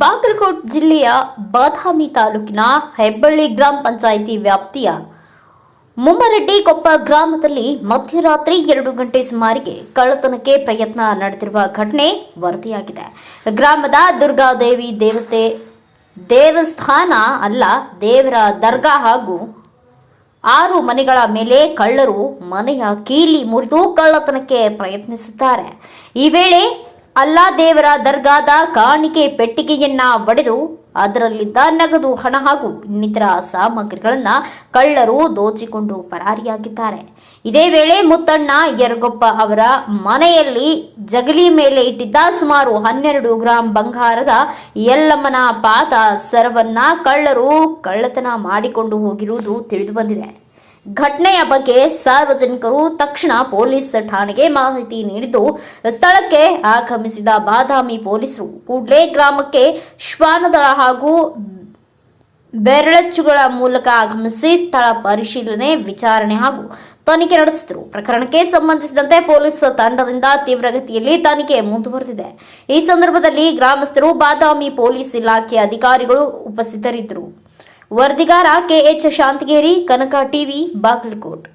ಬಾಗಲಕೋಟ್ ಜಿಲ್ಲೆಯ ಬಾದಾಮಿ ತಾಲೂಕಿನ ಹೆಬ್ಬಳ್ಳಿ ಗ್ರಾಮ ಪಂಚಾಯಿತಿ ವ್ಯಾಪ್ತಿಯ ಮುಮ್ಮರೆಡ್ಡಿ ಕೊಪ್ಪ ಗ್ರಾಮದಲ್ಲಿ ಮಧ್ಯರಾತ್ರಿ ಎರಡು ಗಂಟೆ ಸುಮಾರಿಗೆ ಕಳ್ಳತನಕ್ಕೆ ಪ್ರಯತ್ನ ನಡೆದಿರುವ ಘಟನೆ ವರದಿಯಾಗಿದೆ. ಗ್ರಾಮದ ದುರ್ಗಾದೇವಿ ದೇವತೆ ದೇವಸ್ಥಾನ ಅಲ್ಲ, ದೇವರ ದರ್ಗಾ ಹಾಗೂ ಆರು ಮನೆಗಳ ಮೇಲೆ ಕಳ್ಳರು ಮನೆಯ ಕೀಲಿ ಮುರಿದು ಕಳ್ಳತನಕ್ಕೆ ಪ್ರಯತ್ನಿಸುತ್ತಾರೆ ಈ ವೇಳೆ ಅಲ್ಲಾ ದೇವರ ದರ್ಗಾದ ಕಾಣಿಕೆ ಪೆಟ್ಟಿಗೆಯನ್ನ ಒಡೆದು ಅದರಲ್ಲಿದ್ದ ನಗದು ಹಣ ಹಾಗೂ ಇನ್ನಿತರ ಸಾಮಗ್ರಿಗಳನ್ನ ಕಳ್ಳರು ದೋಚಿಕೊಂಡು ಪರಾರಿಯಾಗಿದ್ದಾರೆ. ಇದೇ ವೇಳೆ ಮುತ್ತಣ್ಣ ಯರಗೊಪ್ಪ ಅವರ ಮನೆಯಲ್ಲಿ ಜಗಲಿ ಮೇಲೆ ಇಟ್ಟಿದ್ದ ಸುಮಾರು ಹನ್ನೆರಡು ಗ್ರಾಂ ಬಂಗಾರದ ಯಲ್ಲಮ್ಮನ ಪಾದ ಸರವನ್ನ ಕಳ್ಳರು ಕಳ್ಳತನ ಮಾಡಿಕೊಂಡು ಹೋಗಿರುವುದು ತಿಳಿದುಬಂದಿದೆ ಘಟನೆಯ ಬಗ್ಗೆ ಸಾರ್ವಜನಿಕರು ತಕ್ಷಣ ಪೊಲೀಸ್ ಠಾಣೆಗೆ ಮಾಹಿತಿ ನೀಡಿದ್ದು, ಸ್ಥಳಕ್ಕೆ ಆಗಮಿಸಿದ ಬಾದಾಮಿ ಪೊಲೀಸರು ಕೂಡಲೇ ಗ್ರಾಮಕ್ಕೆ ಶ್ವಾನದಳ ಹಾಗೂ ಬೆರಳಚ್ಚುಗಳ ಮೂಲಕ ಆಗಮಿಸಿ ಸ್ಥಳ ಪರಿಶೀಲನೆ, ವಿಚಾರಣೆ ಹಾಗೂ ತನಿಖೆ ನಡೆಸಿದರು. ಪ್ರಕರಣಕ್ಕೆ ಸಂಬಂಧಿಸಿದಂತೆ ಪೊಲೀಸ್ ತಂಡದಿಂದ ತೀವ್ರಗತಿಯಲ್ಲಿ ತನಿಖೆ ಮುಂದುವರೆದಿದೆ. ಈ ಸಂದರ್ಭದಲ್ಲಿ ಗ್ರಾಮಸ್ಥರು ಬಾದಾಮಿ ಪೊಲೀಸ್ ಇಲಾಖೆ ಅಧಿಕಾರಿಗಳು ಉಪಸ್ಥಿತರಿದ್ದರು. वर्दिगारा के एच शांतगिरी कनका टीवी बागलकोट।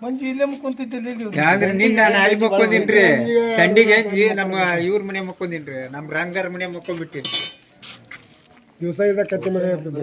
ಮಂಜು ಇಲ್ಲೇ ಮುಕ್ಕೊಂತಿದ್ದಿಲ್ಲ ಯಾವ್ದ್ರಿ ನಿನ್ನ ನಾನು ಅಲ್ಲಿ ಮಕ್ಕೊಂದಿನ್ರಿ? ತಂಡಿಗೆ ಅಂಜಿ ನಮ್ಮ ಇವ್ರ ಮನೆ ಮಕ್ಕೊಂದಿನ್ರಿ. ನಮ್ ರಂಗರ ಮನೆ ಮಕ್ಕೊಂಡ್ಬಿಟ್ಟಿ ದಿವಸ ಇದ ಕತ್ತಿ ಮನೆ ಇರ್ತದೆ.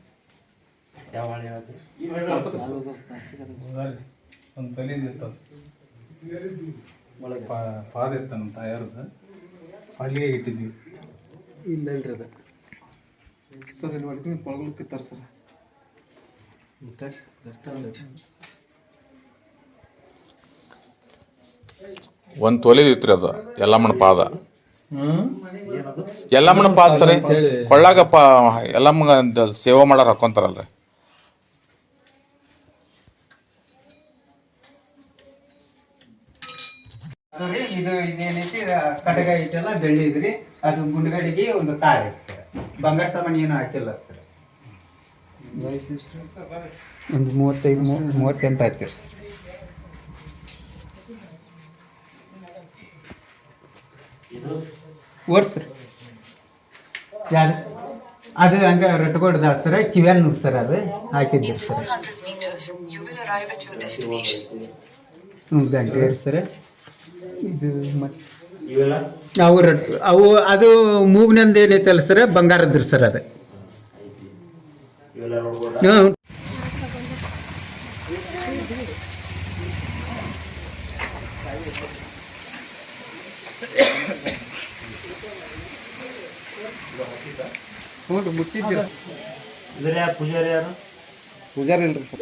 ಹಾಳಿ ಒಂದು ಇರ್ತದ ಪಾ- ಪಾದ ಇತ್ತು ನಮ್ಮ ತಾಯಾರದ ಅಲ್ಲಿಗೆ ಇಟ್ಟಿದ್ವಿ. ಇಲ್ಲಲ್ರಿ ಅದ. ಸರ್ ಇಲ್ಲಿ ಮಾಡ್ಕೊಂಡು ಪಳಗಲಕ್ಕೆ ತರ್ಸರ ಒಂದು ತೊಲಿದಿತ್ರಿ ಅದು ಯಲ್ಲಮ್ಮನ ಪಾದ. ಯಲ್ಲಮ್ಮನ ಪಾದ ಸರಿ ಕೊಳ್ಳಾಗ ಪಾ ಯಲ್ಲಮ್ಮಗ ಅಂತ ಸೇವೆ ಮಾಡಾರ ಹಾಕೊಂತಾರಲ್ರಿ. ಅದು ಇದು ಇದೇನೈತಿ ಇದು ಕಡಗ ಐತಲ್ಲ ಬೆಳ್ಳಿ ಇದ್ರಿ ಅದು ಗುಂಡಗಡಿಗೆ ಒಂದು ತಾಳೆ ಸರ್. ಬಂಗಾರ ಸಾಮಾನು ಏನು ಹಾಕಿಲ್ಲ ಸರ್. ಒಂದು ಮೂವತ್ತೈದು ಮೂವತ್ತೆಂಟು ಆಯ್ತು ಸರ್. ಓಡ್ಸ್ರಿ ಯಾರು ಅದು ಹಂಗ ರಟ್ಕೊಡ್ದಾಳ ಸರ್ ಕಿವ್ಯಾನ್ ನುಡ್ ಸರ್ ಅದು ಹಾಕಿದ್ದೀರಿ sir. 400 meters, you will arrive at your destination. ಹ್ಞೂ ಗಂಟೆ ಸರ್. ಇದು ಮತ್ತೆ ಅವು ಅವು ಅದು ಮೂಗ್ನಂದು ಏನೈತಲ್ಲ ಸರ್ ಬಂಗಾರದ್ರಿ ಸರ್ ಅದು. ಹ್ಞೂ ಹ್ಞೂ ಮುಟ್ಟಿದ್ದೀರ? ಇದ್ರ ಯಾರು ಪೂಜಾರಿ ಯಾರು? ಪೂಜಾರಿ ಇಲ್ರಿ ಸರ್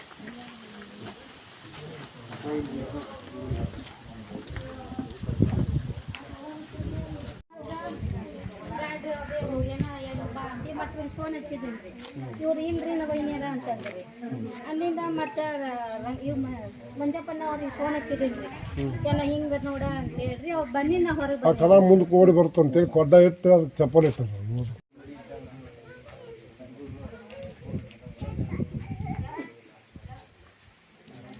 ಫೋನ್ ಹಚ್ಚಿದ್ರಿ ಇವ್ರು ಇಲ್ರಿ ನಾವು ವೈನ್ಯಾರ ಅಂತಂದ್ರಿ ಅಲ್ಲಿಂದ ಮತ್ತೆ ಇವ್ ಮಂಜಪ್ಪನ ಅವ್ರಿಗೆ ಫೋನ್ ಹಚ್ಚಿದ್ರಿ ಎಲ್ಲ ಹಿಂಗ ನೋಡ ಅಂತ ಹೇಳ್ರಿ ಅವ್ರು ಬಂದಿನ ಹೊರಗೆ ಮುಂದೆ ಓಡಿ ಬರ್ತಂತೇಳಿ ಕೊಡ್ಡ ಇಟ್ಟು ಅದಕ್ಕೆ ಚಪ್ಪಲ್ ಇಟ್ಟರು